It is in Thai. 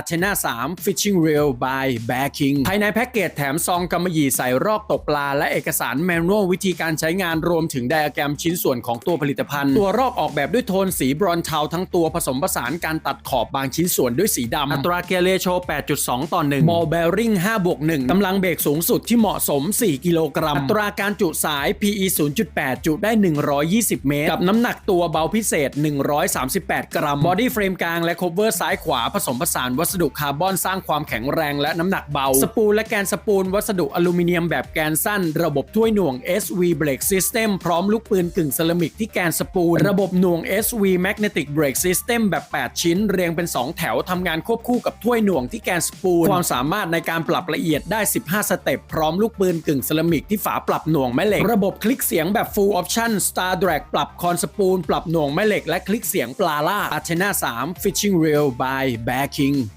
a t h e n a 3 Fishing Reel by Bear King ภายในแพ็กเกจแถมซองกำมะหยี่ใส่รอกตกปลา และเอกสารแมนนวลวิธีการใช้งานรวมถึงไดอะแกรมชิ้นส่วนของตัวผลิตภัณฑ์ ตัวรอกออกแบบด้วยโทนสีบรอนซ์เทาทั้งตัวผสมผสานการตัดขอบบางชิ้นส่วนด้วยสีดำ อัตราเกเรโช 8.2 ต่อ1 Ball Bearing 5บวก1กำลังเบรกสูงสุดที่เหมาะสม 4 กิโลกรัม อัตราการจุสาย PE 0.8 จุได้ 120 เมตร กับน้ำหนักตัวเบาพิเศษ 138 กรัมบอดี้เฟรมกลางและ cover ซ้ายขวาผสมผสานวัสดุคาร์บอนสร้างความแข็งแรงและน้ำหนักเบา สปูลและแกนสปูลวัสดุอลูมิเนียมแบบแกนสั้น ระบบถ้วยหน่วง SV Brake System พร้อมลูกปืนกึ่งเซรามิกที่แกนสปูล ระบบหน่วง SV Magnetic Brake System แบบ 8 ชิ้น เรียงเป็น 2 แถวทำงานควบคู่กับถ้วยหน่วงที่แกนสปูล ความสามารถในการปรับละเอียดได้ 15 สเต็ปพร้อมลูกปืนกึ่งเซรามิกที่ฝาปรับหน่วงแม่เหล็ก ระบบคลิกเสียงแบบ Full Option Star Drag ปรับคอนสปูล ปรับหน่วงแม่เหล็กและคลิกเสียงปลาล่า a t h e n a 3 Fishing Reel by Bear King